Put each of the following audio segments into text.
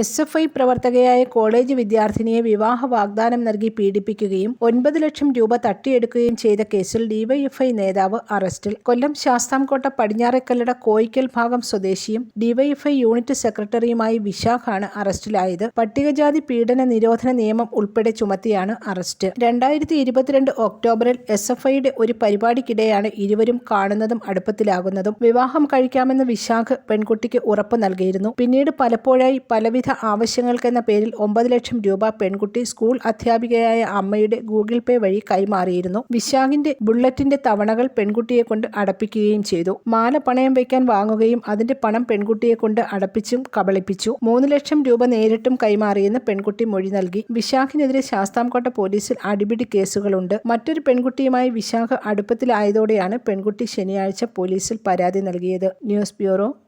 S F I പ്രവർത്തകയായ college വിദ്യാർത്ഥിനിയെ വിവാഹ വാഗ്ദാനം നൽകി പീഡിപ്പിക്കുകയും ഒൻപത് ലക്ഷം രൂപ തട്ടിയെടുക്കുകയും ചെയ്ത കേസിൽ ഡിവൈഎഫ്ഐ നേതാവ് അറസ്റ്റിൽ. കൊല്ലം ശാസ്താംകോട്ട പടിഞ്ഞാറേക്കല്ലട കോയിക്കൽ ഭാഗം സ്വദേശിയും ഡിവൈഎഫ്ഐ യൂണിറ്റ് സെക്രട്ടറിയുമായി വിശാഖാണ് അറസ്റ്റിലായത്. പട്ടികജാതി പീഡന നിരോധന നിയമം ഉൾപ്പെടെ ചുമത്തിയാണ് അറസ്റ്റ്. രണ്ടായിരത്തി ഇരുപത്തിരണ്ട് ഒക്ടോബറിൽ എസ് എഫ് ഐയുടെ ഒരു പരിപാടിക്കിടെയാണ് ഇരുവരും കാണുന്നതും അടുപ്പത്തിലാകുന്നതും. വിവാഹം കഴിക്കാമെന്ന് വിശാഖ് പെൺകുട്ടിക്ക് ഉറപ്പ് നൽകിയിരുന്നു. പിന്നീട് പലപ്പോഴായി പലവിധ ആവശ്യങ്ങൾക്കെന്ന പേരിൽ ഒമ്പത് ലക്ഷം രൂപ പെൺകുട്ടി സ്കൂൾ അധ്യാപികയായ അമ്മയുടെ ഗൂഗിൾ പേ വഴി കൈമാറിയിരുന്നു. വിശാഖിന്റെ ബുള്ളറ്റിന്റെ തവണകൾ പെൺകുട്ടിയെ കൊണ്ട് അടപ്പിക്കുകയും ചെയ്തു. മാല പണയം വയ്ക്കാൻ വാങ്ങുകയും അതിന്റെ പണം പെൺകുട്ടിയെ കൊണ്ട് അടപ്പിച്ചും കബളിപ്പിച്ചു. മൂന്ന് ലക്ഷം രൂപ നേരിട്ടും കൈമാറിയെന്ന് പെൺകുട്ടി മൊഴി നൽകി. വിശാഖിനെതിരെ ശാസ്താംകോട്ട പോലീസിൽ അടിപിടി കേസുകളുണ്ട്. മറ്റൊരു പെൺകുട്ടിയുമായി വിശാഖ അടുപ്പത്തിലായതോടെയാണ് പെൺകുട്ടി ശനിയാഴ്ച പോലീസിൽ പരാതി നൽകിയത്. News bureau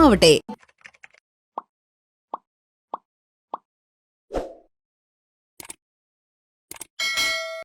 ആവട്ടെ